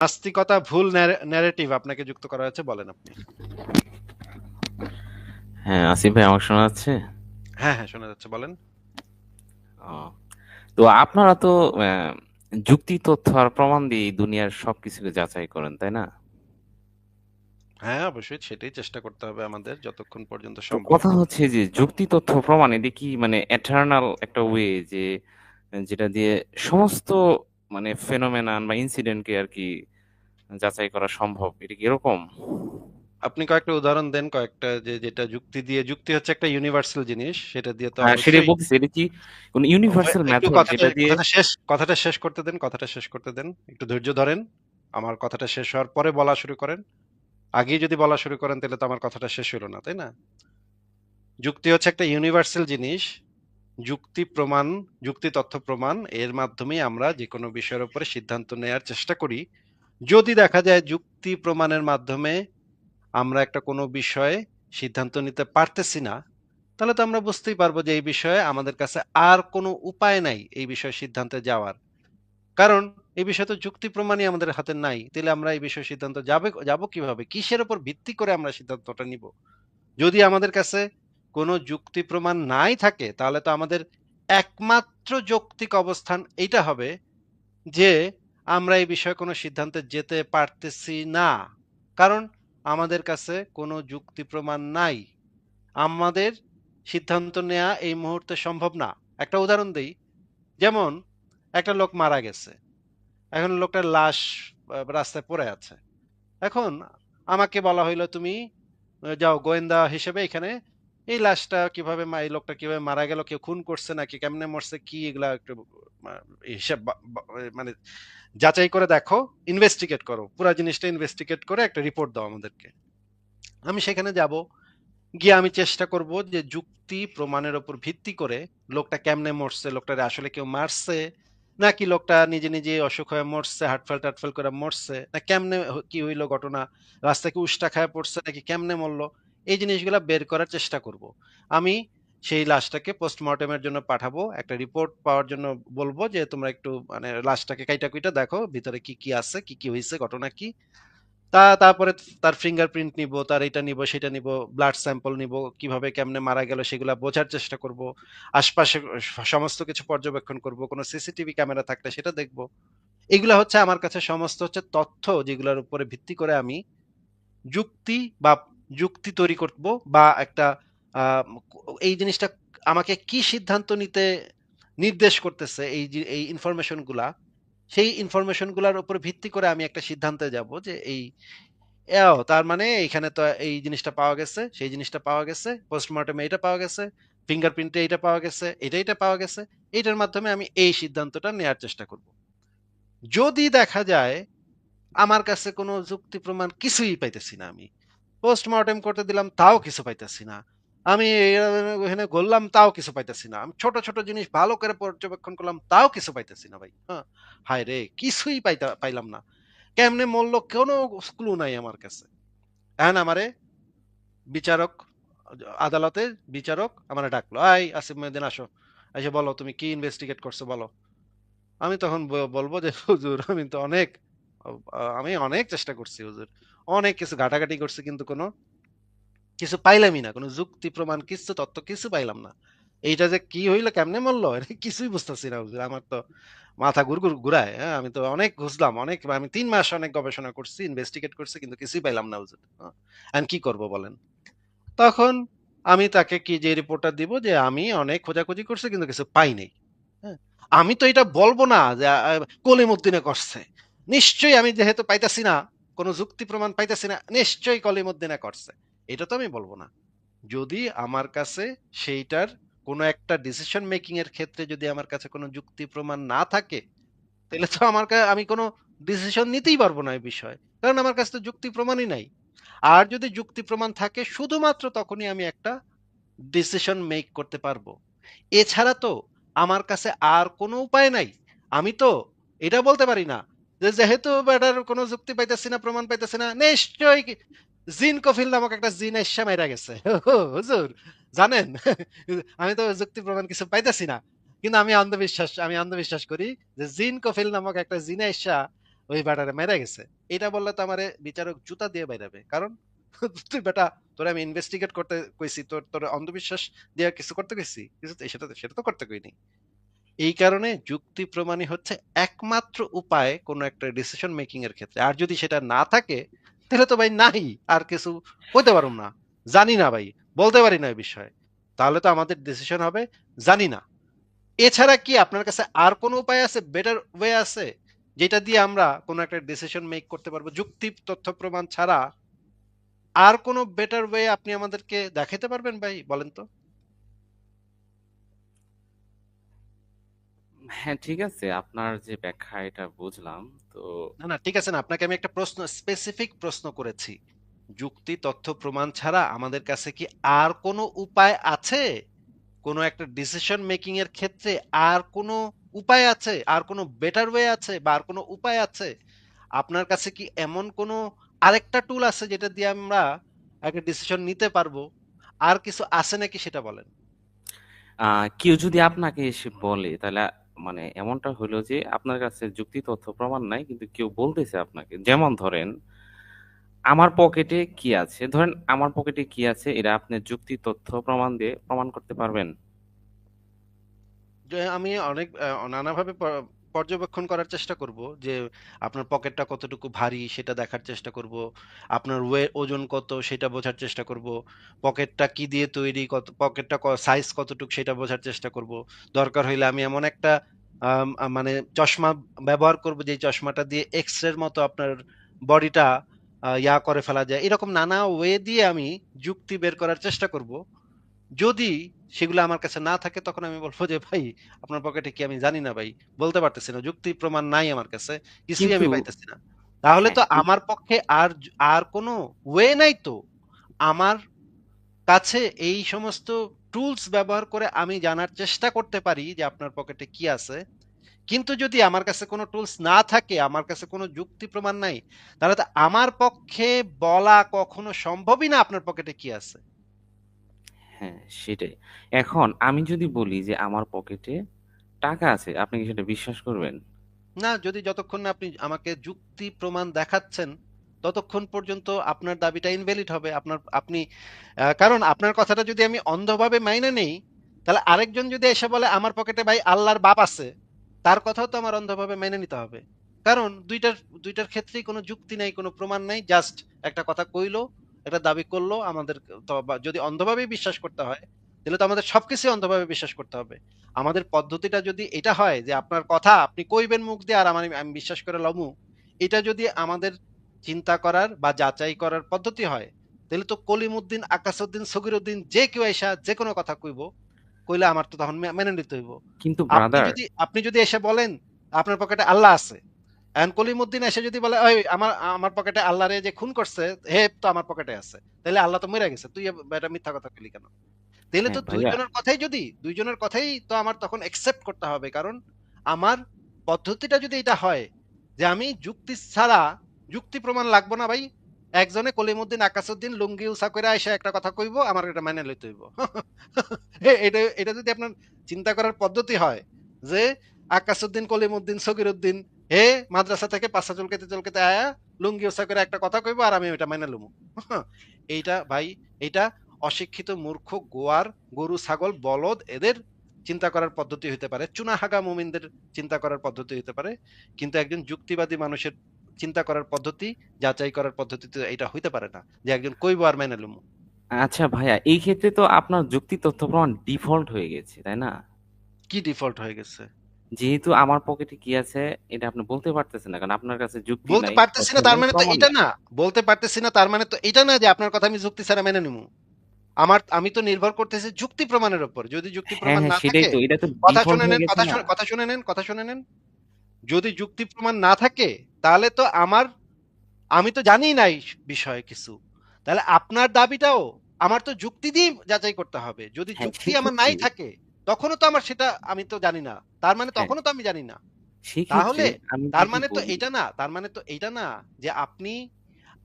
নাস্তিকতা ভুল ন্যারেটিভ আপনাকে যুক্ত করা হয়েছে বলেন আপনি। হ্যাঁ আসিফ ভাই আমার শোনা যাচ্ছে? হ্যাঁ হ্যাঁ শোনা যাচ্ছে বলেন। তো আপনারা তো যুক্তি তথ্য আর প্রমাণ দিয়ে দুনিয়ার সবকিছুকে যাচাই করেন তাই না? হ্যাঁ অবশ্যই সেটাই চেষ্টা করতে হবে আমাদের যতক্ষণ পর্যন্ত সম্ভব। কথা হচ্ছে যে যুক্তি তথ্য প্রমাণ এটা কি মানে এটার্নাল একটা ওয়ে যে যেটা দিয়ে সমস্ত মানে ফেনোমেনান বা ইনসিডেন্টকে আর কি যাচাই করা সম্ভব? এটা কি এরকম? আপনি কয়েকটা উদাহরণ দেন কয়েকটা যে যেটা যুক্তি দিয়ে যুক্তি হচ্ছে একটা ইউনিভার্সাল জিনিস সেটা দিয়ে তো হ্যাঁ সেটাই এটা কি কোন ইউনিভার্সাল মেথড যেটা দিয়ে শেষ কথাটা শেষ করতে দেন কথাটা শেষ করতে দেন একটু ধৈর্য ধরেন আমার কথাটা শেষ হওয়ার পরে বলা শুরু করেন আগেই যদি বলা শুরু করেন তাহলে তো আমার কথাটা শেষ হলো না তাই না? যুক্তি হচ্ছে একটা ইউনিভার্সাল জিনিস যুক্তি প্রমাণ যুক্তি তথ্য প্রমাণ এর মাধ্যমেই আমরা যে কোনো বিষয়ের উপরে সিদ্ধান্ত নেয়ার চেষ্টা করি যদি দেখা যায় যুক্তি প্রমাণের মাধ্যমে আমরা একটা কোনো বিষয়ে সিদ্ধান্ত নিতে পারতেছি না, তাহলে তো আমরা বুঝতেই পারব যে এই বিষয়ে আমাদের কাছে আর কোনো উপায় নাই এই বিষয়ে সিদ্ধান্তে যাওয়ার। কারণ এই বিষয়ে তো যুক্তি প্রমাণই আমাদের হাতে নাই, তাহলে আমরা এই বিষয়ে সিদ্ধান্ত যাবে, যাব কীভাবে? কিসের উপর ভিত্তি করে আমরা সিদ্ধান্তটা নিব? যদি আমাদের কাছে কোনো যুক্তি প্রমাণ নাই থাকে, তাহলে তো আমাদের একমাত্র যৌক্তিক অবস্থান এইটা হবে যে আমরা এই বিষয়ে কোনো সিদ্ধান্তে যেতে পারতেছি না। কারণ আমাদের কাছে কোনো যুক্তি প্রমাণ নাই। আমাদের সিদ্ধান্ত নেওয়া এই মুহূর্তে সম্ভব না। একটা উদাহরণ দিই। যেমন, একটা লোক মারা গেছে। এখন লোকটার লাশ রাস্তায় পড়ে আছে। এখন আমাকে বলা হইল, তুমি যাও, গোয়েন্দা হিসেবে এখানে এই লাশটা কীভাবে এই লোকটা কীভাবে মারা গেল, কেউ খুন করছে নাকি, কেমনে মরছে, কি এগুলা একটু হিসাব মানে যাচাই করে দেখো ইনভেস্টিগেট করো। পুরো জিনিসটা ইনভেস্টিগেট করে একটা রিপোর্ট দাও আমাদেরকে। আমি সেখানে যাব, গিয়ে আমি চেষ্টা করব যে যুক্তি প্রমাণের উপর ভিত্তি করে লোকটা কেমনে মরছে লোকটা আসলে কেউ মারছে, নাকি লোকটা নিজে নিজে অসুখ হয়ে মরছে হাটফেল টাটফেল করে মরছে, না কেমনে কি হইল ঘটনা, রাস্তায় কি উষ্টা খায় পড়ছে, নাকি কেমনে মরলো? এই জিনিসগুলা বের করার চেষ্টা করব। আমি সেই লাশটাকে পোস্টমর্টেমের জন্য পাঠাবো, একটা রিপোর্ট পাওয়ার জন্য বলব যে, তোমরা একটু মানে লাশটাকে কাইটা কুইটা দেখো, ভিতরে কি কি আছে, কি কি হয়েছে ঘটনা কি। তা, তারপরে তার ফিঙ্গারপ্রিন্ট নিব, তার এটা নিব, সেটা নিব ব্লাড স্যাম্পল নিব, কীভাবে কেমনে মারা গেল সেগুলো বোঝার চেষ্টা করব, আশপাশে সমস্ত কিছু পর্যবেক্ষণ করব, কোনো সিসিটিভি ক্যামেরা থাকলে সেটা দেখব। এগুলা হচ্ছে আমার কাছে সমস্ত হচ্ছে তথ্য যেগুলোর উপরে ভিত্তি করে আমি যুক্তি বা যুক্তি তৈরি করব বা একটা এই জিনিসটা আমাকে কি সিদ্ধান্ত নিতে নির্দেশ করতেছে এই এই ইনফরমেশনগুলা সেই ইনফরমেশনগুলার উপর ভিত্তি করে আমি একটা সিদ্ধান্তে যাব যে এই তার মানে এখানে তো এই জিনিসটা পাওয়া গেছে, সেই জিনিসটা পাওয়া গেছে পোস্টমর্টমে এটা পাওয়া গেছে ফিঙ্গারপ্রিন্টে এটা পাওয়া গেছে, এটা এটা পাওয়া গেছে, এইটার মাধ্যমে আমি এই সিদ্ধান্তটা নেয়ার চেষ্টা করব। যদি দেখা যায়, আমার কাছে কোনো যুক্তি প্রমাণ কিছুই পাইতেছি না আমি পোস্টমর্টেম করতে দিলাম, তাও কিছু পাইতেছি না। আমি এ- ওখানে গড়লাম, তাও কিছু পাইতেছি না। আমি ছোট ছোট জিনিস ভালো করে পর্যবেক্ষণ করলাম, তাও কিছু পাইতেছি না ভাই। হ্যাঁ হায় রে, কিছুই পাইতা, পাইলাম না। কেমনে মরলো কোনো ক্লু নাই আমার কাছে। এখন আমারে বিচারক, আদালতে বিচারক আমার ডাকলো, আই, আসিফ মহিউদ্দিন, আসো। এসে বলো, তুমি কি ইনভেস্টিগেট করছ, বলো। আমি তখন বলব যে, হুজুর, আমি তো অনেক আমি অনেক চেষ্টা করছি, হুজুর। অনেক কিছু ঘাটাঘাটি করছে কিন্তু কোনো কিছু পাইলামই না, কোনো যুক্তি, প্রমাণ, কিছু তথ্য কিছু পাইলাম না। এইটা যে কি হইল, কেমনে মরলো কিছুই বুঝতেছি না আমার তো মাথা ঘুর ঘুর ঘুরায় হ্যাঁ আমি তো অনেক খুঁজলাম, অনেক আমি তিন মাস অনেক গবেষণা করছি ইনভেস্টিগেট করছি, কিন্তু কিছুই পাইলাম না হুজুর হ্যাঁ। কি করব বলেন? তখন আমি তাকে কি যে রিপোর্টটা দিব যে আমি অনেক খোঁজাখুঁজি করছি, কিন্তু কিছু পাই নাই হ্যাঁ। আমি তো এটা বলব না যে কলিমুদ্দিনে করছে নিশ্চয়ই আমি যেহেতু পাইতাছি না কোনো যুক্তি প্রমাণ পাইতেছি না, নিশ্চয়ই কলিমুদ্দিনে করছে। এটা তো আমি বলব না। যদি আমার কাছে সেইটার কোনো একটা ডিসিশন মেকিং এর ক্ষেত্রে যদি আমার কাছে কোনো যুক্তি প্রমাণ না থাকে, তাহলে তো আমার কা- আমি কোনো ডিসিশন নিতেই পারব না এই বিষয়ে। কারণ আমার কাছে তো যুক্তি প্রমাণই নাই। আর যদি যুক্তি প্রমাণ থাকে, শুধুমাত্র তখনই আমি একটা ডিসিশন মেক করতে পারব। এছাড়া তো আমার কাছে আর কোনো উপায় নাই। আমি তো এটা বলতে পারি না যে যেহেতু এটার কোনো যুক্তি পাইতেছি না, প্রমাণ পাইতেছি না, নিশ্চয়ই জিন কফিল নামক একটা জিন এসে মাইরা গেছে। হুজুর, জানেন? আমি তো যুক্তি প্রমাণ কিছু পাইতেছি না। কিন্তু আমি অন্ধবিশ্বাস আমি অন্ধবিশ্বাস করি যে জিন কফিল নামক একটা জিনে এসা ওই বেটারে মেরে গেছে। এটা বললে তো আমার বিচারক জুতা দিয়ে বাইরাবে। কারণ, তুই বেটা, তোরে আমি ইনভেস্টিগেট করতে কইছি, তোর তোর অন্ধবিশ্বাস দিয়ে কিছু করতে কইছি। কিছু সেটা সেটা তো করতে কইনি। এই কারণে যুক্তি প্রমাণই হচ্ছে একমাত্র উপায় কোনো একটা ডিসিশন মেকিং এর ক্ষেত্রে। আর যদি সেটা না থাকে, তাহলে তো ভাই নাই আর কিছু হতে পারুম না। জানি না ভাই, বলতে পারি না এই বিষয়ে। তাহলে তো আমাদের ডিসিশন হবে জানি না। এছাড়া কি আপনার কাছে আর কোনো উপায় আছে বেটার ওয়ে আছে, যেটা দিয়ে আমরা কোনো একটা ডিসিশন মেক করতে পারব? যুক্তি, তথ্য প্রমাণ ছাড়া আর কোনো বেটার ওয়ে আপনি আমাদেরকে দেখাতে পারবেন ভাই, বলেন তো? হ্যাঁ ঠিক আছে। আপনার যে ব্যাখ্যা এটা বুঝলাম। তো না না ঠিক আছে না। আপনাকে আমি একটা প্রশ্ন স্পেসিফিক প্রশ্ন করেছি। যুক্তি তথ্য প্রমাণ ছাড়া আমাদের কাছে কি আর কোনো উপায় আছে? কোনো একটা ডিসিশন মেকিং এর ক্ষেত্রে আর কোনো উপায় আছে? আর কোনো বেটার ওয়ে আছে? বা আর কোনো উপায় আছে? আপনার কাছে কি এমন কোনো আরেকটা টুল আছে যেটা দিয়ে আমরা একটা ডিসিশন নিতে পারব? আর কিছু আছে নাকি সেটা বলেন? কেউ যদি আপনাকে এসে বলে তাহলে মানে এমনটা হলো যে, আপনার কাছে যুক্তি, তথ্য, প্রমাণ নাই, কিন্তু কেউ বলতেছে আপনাকে। যেমন ধরেন, আমার পকেটে কি আছে? ধরেন, আমার পকেটে কি আছে? এটা আপনি যুক্তি, তথ্য, প্রমাণ দিয়ে প্রমাণ করতে পারবেন। আমি অনেক নানাভাবে পর্যবেক্ষণ করার চেষ্টা করব যে আপনার পকেটটা কতটুকু ভারী সেটা দেখার চেষ্টা করব, আপনার ওয়ে, ওজন কত সেটা বোঝার চেষ্টা করব, পকেটটা কি দিয়ে তৈরি, কত, পকেটটা সাইজ কতটুকু সেটা বোঝার চেষ্টা করব। দরকার হইলে আমি এমন একটা মানে চশমা ব্যবহার করব যে চশমাটা দিয়ে এক্স রের মতো আপনার বডিটা ইয়া করে ফেলা যায়। এরকম নানা ওয়ে দিয়ে আমি যুক্তি বের করার চেষ্টা করব। যদি সেগুলো আমার কাছে না থাকে তখন আমি বলব যে ভাই আপনার পকেটে কি আমি জানি না ভাই? বলতে পারতেছি না যুক্তি প্রমাণ নাই আমার কাছে কিছুই আমি পাইতেছি না। তাহলে তো হ্যাঁ আমার পক্ষে আর আর কোনো ওয়ে নাই তো। আমার কাছে এই সমস্ত টুলস ব্যবহার করে আমি জানার চেষ্টা করতে পারি যে আপনার পকেটে কি আছে। কিন্তু যদি আমার কাছে কোনো টুলস না থাকে আমার কাছে কোনো যুক্তি প্রমাণ নাই তাহলে তো আমার পক্ষে বলা কখনো সম্ভবই না আপনার পকেটে কি আছে। হ্যাঁ সেটাই। এখন আমি যদি বলি যে আমার পকেটে টাকা আছে, আপনি কি সেটা বিশ্বাস করবেন? না, যদি যতক্ষণ না আপনি আমাকে যুক্তি প্রমাণ দেখাচ্ছেন, ততক্ষণ পর্যন্ত আপনার দাবিটা ইনভ্যালিড হবে। আপনার, আপনি কারণ আপনার কথাটা যদি আমি অন্ধভাবে মাইনে নেই, তাহলে আরেকজন যদি এসে বলে, আমার পকেটে ভাই আল্লাহর বাপ আছে, তার কথাও তো আমার অন্ধভাবে মেনে নিতে হবে। কারণ দুইটার দুইটার ক্ষেত্রেই কোনো যুক্তি নাই, কোনো প্রমাণ নাই, জাস্ট একটা কথা কইলো একটা দাবি করল আমাদের যদি অন্ধভাবে বিশ্বাস করতে হয় তাহলে তো আমাদের সবকিছু অন্ধভাবে বিশ্বাস করতে হবে। আমাদের পদ্ধতিটা যদি এটা হয় যে আপনার কথা আপনি কইবেন মুখ দিয়ে আর আমার আমি বিশ্বাস করে লমু এটা যদি আমাদের চিন্তা করার বা যাচাই করার পদ্ধতি হয় তাহলে তো কলিমুদ্দিন আকাশউদ্দিন সগিরউদ্দিন যে কেউ এসা যে কোনো কথা কইব কইলে আমার তো তখন মেনে নিতে হইব। কিন্তু আপনি যদি আপনি যদি এসে বলেন আপনার পকেটে আল্লাহ আছে এখন কলিমুদ্দিন এসে যদি বলে ওই আমার আমার পকেটে আল্লাহরে যে খুন করছে হে তো আমার পকেটে আছে। তাহলে আল্লাহ তো মরে গেছে। তুই এটা মিথ্যা কথা কইলি কেন? তাহলে তো হ্যাঁ দুইজনের কথাই যদি দুইজনের কথাই তো আমার তখন একসেপ্ট করতে হবে। কারণ আমার পদ্ধতিটা যদি এটা হয় যে আমি যুক্তি ছাড়া যুক্তি প্রমাণ লাগবো না ভাই একজনে কলিমুদ্দিন আকাশউদ্দিন লুঙ্গি উষা করে এসে একটা কথা কইব আমার এটা মেনে লইতে হইব। এটা এটা যদি আপনার চিন্তা করার পদ্ধতি হয় যে আকাশউদ্দিন কলিমুদ্দিন সগিরউদ্দিন হে মাদ্রাসা থেকে পাঁচটা চলকেতে চলকেতে আয়া লুঙ্গি ওসা করে একটা কথা কইবো আর আমি ওইটা মেনে লুমু। এইটা ভাই এইটা অশিক্ষিত মূর্খ গোয়ার গরু ছাগল বলদ এদের চিন্তা করার পদ্ধতি হতে পারে। চুনাহাগা মুমিনদের চিন্তা করার পদ্ধতি হতে পারে। কিন্তু একজন যুক্তিবাদী মানুষের চিন্তা করার পদ্ধতি যাচাই করার পদ্ধতি তো এটা হইতে পারে না যে একজন কইবো আর মেনে লুমু। আচ্ছা ভাইয়া এই ক্ষেত্রে তো আপনার যুক্তি তথ্য প্রমাণ ডিফল্ট হয়ে গেছে তাই না? কি ডিফল্ট হয়ে গেছে? যেহেতু আমার পকেটে কি আছে এটা আপনি বলতে পারতেছেন না কারণ আপনার কাছে যুক্তি বলতে নাই। পারতেছি না তার মানে তো প্রমাণ এটা না। বলতে পারতেছি না তার মানে তো এটা না যে আপনার কথা আমি যুক্তি ছাড়া মেনে নিমু আমার আমি তো নির্ভর করতেছি যুক্তি প্রমাণের উপর যদি যুক্তি হ্যাঁ প্রমাণ হ্যাঁ না সেটাই থাকে তো এটা তো কথা শুনে নেন কথা শুনে কথা শুনে নেন কথা শুনে নেন যদি যুক্তি প্রমাণ না থাকে তাহলে তো আমার আমি তো জানি নাই বিষয়ে কিছু। তাহলে আপনার দাবিটাও আমার তো যুক্তি দিয়ে যাচাই করতে হবে যদি হ্যাঁ যুক্তি আমার নাই থাকে তখনও তো আমার সেটা আমি তো জানি না তার মানে হ্যাঁ তখনও তো আমি জানি না তাহলে তার মানে তো এটা না তার মানে তো এটা না যে আপনি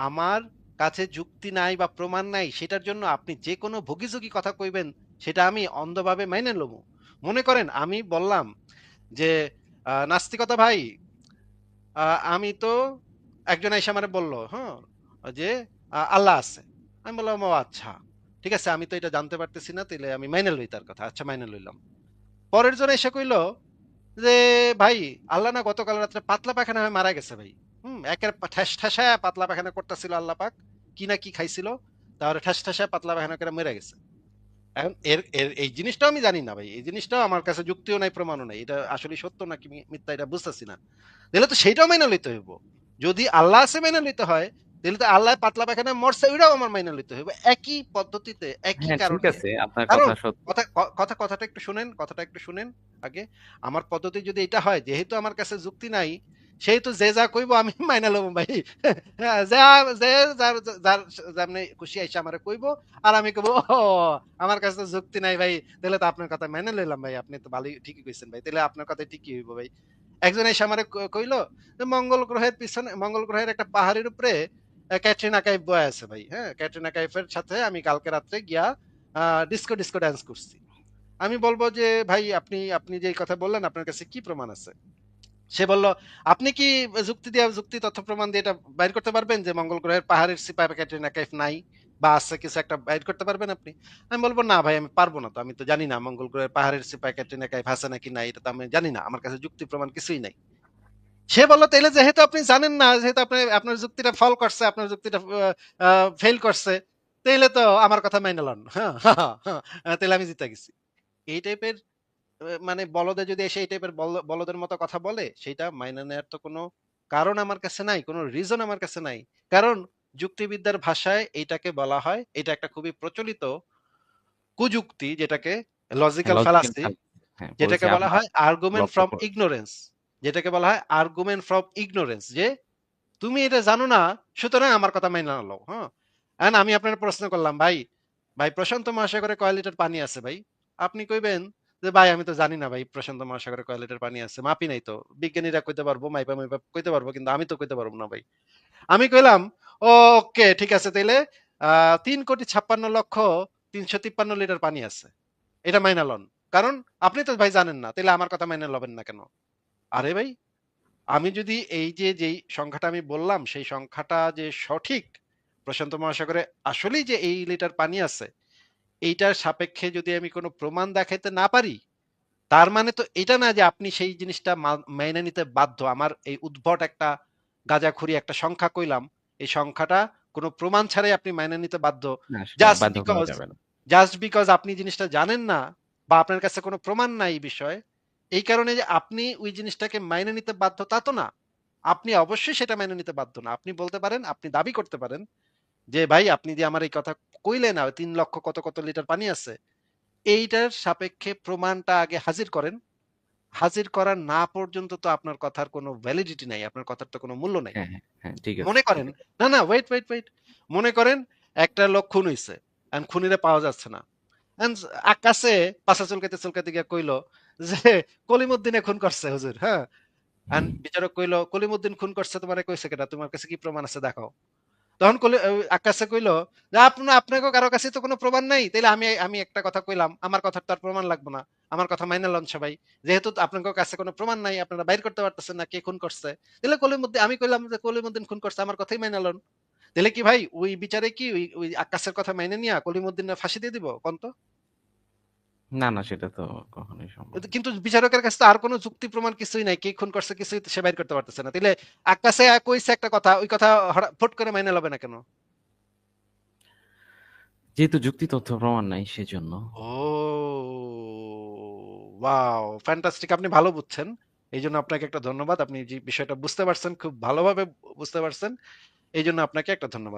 আমার কাছে যুক্তি নাই বা প্রমাণ নাই সেটার জন্য আপনি যে কোনো ভুগিঝুগি কথা কইবেন সেটা আমি অন্ধভাবে মাইনে লমু মনে করেন আমি বললাম যে নাস্তিকতা ভাই আমি তো একজন আইসা আমারে বলল, হ্যাঁ? যে আল্লাহ আছে। আমি বললাম, "ও আচ্ছা। ঠিক আছে আমি তো এটা জানতে পারতেছি না, তাইলে আমি মাইনা লই তার কথা।" আচ্ছা মাইনা লইলাম। পরের জন এসে কইল যে, "ভাই আল্লাহ না গতকাল রাত্রে পাতলা পায়খানা হয়ে মারা গেছে ভাই। হুম? একের পা ঠ্যাস ঠ্যাসায়া পাতলা পায়খানা করতেছিল আল্লাহ পাক। কি না কি খাইছিল। তারপরে ঠ্যাস ঠ্যাসায়া পাতলা পায়খানা করে মইরা গেছে।" এখন এর এর এই জিনিসটাও আমি জানি না ভাই। এই জিনিসটাও আমার কাছে যুক্তিও নাই, প্রমাণও নাই। এটা আসলে সত্য নাকি মিথ্যা এটা বুঝতেছি না। তাইলে তো সেইটাও মাইনা লইতে হইব। যদি আল্লাহ আছে মাইনা লইতে হয়, তো আল্লাহ পাতলা মরছে ওইটাও আমার মাইনা লইতে হইব। একই পদ্ধতিতে, একই হ্যাঁ, ঠিক আছে। আপনার কথা সত্য। কথা কথাটা একটু শুনেন, কথাটা একটু শুনেন আগে। আমার পদ্ধতি যদি এটা হয়, যেহেতু আমার কাছে যুক্তি নাই, সেহেতু যে যা কইব আমি মাইনা লব ভাই। হ্যাঁ, যা যে যার যার খুশি আইসা আমারে কইব। আর আমি কইব, আমার কাছে তো যুক্তি নাই ভাই। তাহলে তো আপনার কথা মাইনা লইলাম ভাই। আপনি তো ভালোই ঠিকই কইছেন ভাই। তাইলে আপনার কথা ঠিকই হইব ভাই।" একজন এসে আমারে কইল যে মঙ্গল গ্রহের পিছনে মঙ্গল গ্রহের একটা পাহাড়ের উপরে ক্যাটরিনা কাইফ বয়া আছে ভাই। হ্যাঁ? ক্যাটরিনা কাইফের সাথে আমি কালকে রাত্রে গিয়া ডিস্কো, ডিস্কো ডান্স করছি। আমি বলব যে, "ভাই আপনি আপনি যে কথা বললেন আপনার কাছে কি প্রমাণ আছে?" সে বলল, "আপনি কি যুক্তি দিয়া যুক্তি তথ্য প্রমাণ দিয়ে এটা বাইর করতে পারবেন যে মঙ্গল গ্রহের পাহাড়ের সিপাই ক্যাটরিনা কাইফ নাই বা আছে কিছু একটা বাইর করতে পারবেন আপনি?" আমি বলব "না ভাই আমি পারব না তো। আমি তো জানি না মঙ্গল গ্রহের পাহাড়ের সিপাই ক্যাটরিনা কাইফ আছে নাকি নাই এটা তো আমি জানি না। আমার কাছে যুক্তি প্রমাণ কিছুই নাই।" সে বলল, "তাইলে যেহেতু আপনি জানেন না, যেহেতু আপনি আপনার যুক্তিটা ফল করছে, আপনার যুক্তিটা আ করছে, তাইলে তো আমার কথা মাইনা লন।" হ্যাঁ, হ্যাঁ, তাইলে আমি জিতা গেছি। এই টাইপের মানে বলদে যদি এসে এই টাইপের বলদের মতো কথা বলে, সেইটা মাইনা নেয়ার তো কোনো কারণ আমার কাছে নাই, কোনো রিজন আমার কাছে নাই। কারণ যুক্তিবিদ্যার ভাষায় এইটাকে বলা হয়, এটা একটা খুবই প্রচলিত কুযুক্তি যেটাকে লজিক্যাল ফ্যালাসি। হ্যাঁ, যেটাকে বলা হয় আর্গুমেন্ট ফ্রম ইগনোরেন্স যেটাকে বলা হয় আর্গুমেন্ট ফ্রম ইগনোরেন্স যে তুমি এটা জানো না, সুতরাং আমার কথা মাইনা নাও হ্যাঁ? এখন আমি আপনার প্রশ্ন করলাম, ভাই ভাই, প্রশান্ত মহাসাগরে কয় লিটার পানি আছে ভাই? আপনি কইবেন যে, ভাই, আমি তো জানি না ভাই, প্রশান্ত মহাসাগরে কয় লিটার পানি আছে মাপি নাই তো। বিজ্ঞানীরা কইতে পারব, মাইপা মাইপা কইতে পারব, কিন্তু আমি তো কইতে পারব না ভাই। আমি কইলাম, ওকে, ঠিক আছে, তাইলে তিন কোটি ছাপ্পান্ন লক্ষ তিনশো তিপ্পান্ন লিটার পানি আছে। এটা মাইনা লন। কারণ আপনি তো ভাই জানেন না তাহলে আমার কথা মাইনে লবেন না কেন? আরে ভাই আমি যদি এই যে যেই সংখ্যাটা আমি বললাম সেই সংখ্যাটা যে সঠিক প্রশান্ত মহাসাগরে আসলেই যে এই লিটার পানি আছে এইটার সাপেক্ষে যদি আমি কোনো প্রমাণ দেখাইতে না পারি তার মানে তো এটা না যে আপনি সেই জিনিসটা মেনে নিতে বাধ্য। আমার এই উদ্ভট একটা গাঁজাখুরি একটা সংখ্যা কইলাম এই সংখ্যাটা কোনো প্রমাণ ছাড়াই আপনি মেনে নিতে বাধ্য। জাস্ট বিকজ জাস্ট বিকজ আপনি জিনিসটা জানেন না বা আপনার কাছে কোনো প্রমাণ নাই এই বিষয়ে এই কারণে যে আপনি ওই জিনিসটাকে মাইনে নিতে বাধ্য তা তো না। আপনি অবশ্যই সেটা মেনে নিতে বাধ্য না। আপনি বলতে পারেন আপনি দাবি করতে পারেন যে ভাই আপনি যে আমার এই কথা কইলেন না তিন লক্ষ কত কত লিটার পানি আছে এইটার সাপেক্ষে প্রমাণটা আগে হাজির করেন। হাজির করা না পর্যন্ত তো আপনার কথার কোনো ভ্যালিডিটি নাই আপনার কথার তো কোনো মূল্য নাই। হ্যাঁ, হ্যাঁ, হ্যাঁ, মনে করেন না না ওয়েট ওয়েট ওয়েট মনে করেন একটা লোক খুন হইছে এন্ড খুনিরে পাওয়া যাচ্ছে না। আকাশে পাশা চুলকাতে চুলকাতে গিয়া কইলো যে, কলিমুদ্দিনে খুন করছে, হুজুর হ্যাঁ? এন্ড বিচারক কইলো, কলিমুদ্দিন খুন করছে তোমারে কইছে কেটা তোমার কাছে কি প্রমাণ আছে? দেখাও। তখন কলি আকাশে কইলো যে আপনা আপনাকে কারও কাছে তো কোনো প্রমাণ নাই। তাইলে আমি আমি একটা কথা কইলাম, আমার কথার তো আর প্রমাণ লাগবে না। আমার কথা মাইনা লন সবাই। যেহেতু আপনাদের কাছে কোনো প্রমাণ নাই, আপনারা বাইর করতে পারতেছেন না কে খুন করছে। তাহলে কলিমুদ্দিন, আমি কইলাম যে, কলিমুদ্দিন খুন করছে, আমার কথাই মাইনা লন। তাহলে কি ভাই ওই বিচারে কি ওই ওই আকাশের কথা মাইনে নিয়া কলিমুদ্দিনের ফাঁসি দিয়ে দিব কোন তো না, না সেটা তো কখনোই সম্ভব। কিন্তু বিচারকের কাছে তো আর কোনো যুক্তি প্রমাণ কিছুই নাই কে খুন করছে কিছুই সে বাইর করতে পারতেছে না। তাহলে আকাশে কইছে একটা কথা ওই কথা ফট করে মাইনে লবে না কেন? যেহেতু যুক্তি তথ্য প্রমাণ নাই সেজন্য। ও ওয়াও ফ্যান্টাস্টিক আপনি ভালো বুঝছেন। এই জন্য আপনাকে একটা ধন্যবাদ আপনি যে বিষয়টা বুঝতে পারছেন খুব ভালোভাবে বুঝতে পারছেন। এই জন্য আপনাকে একটা ধন্যবাদ।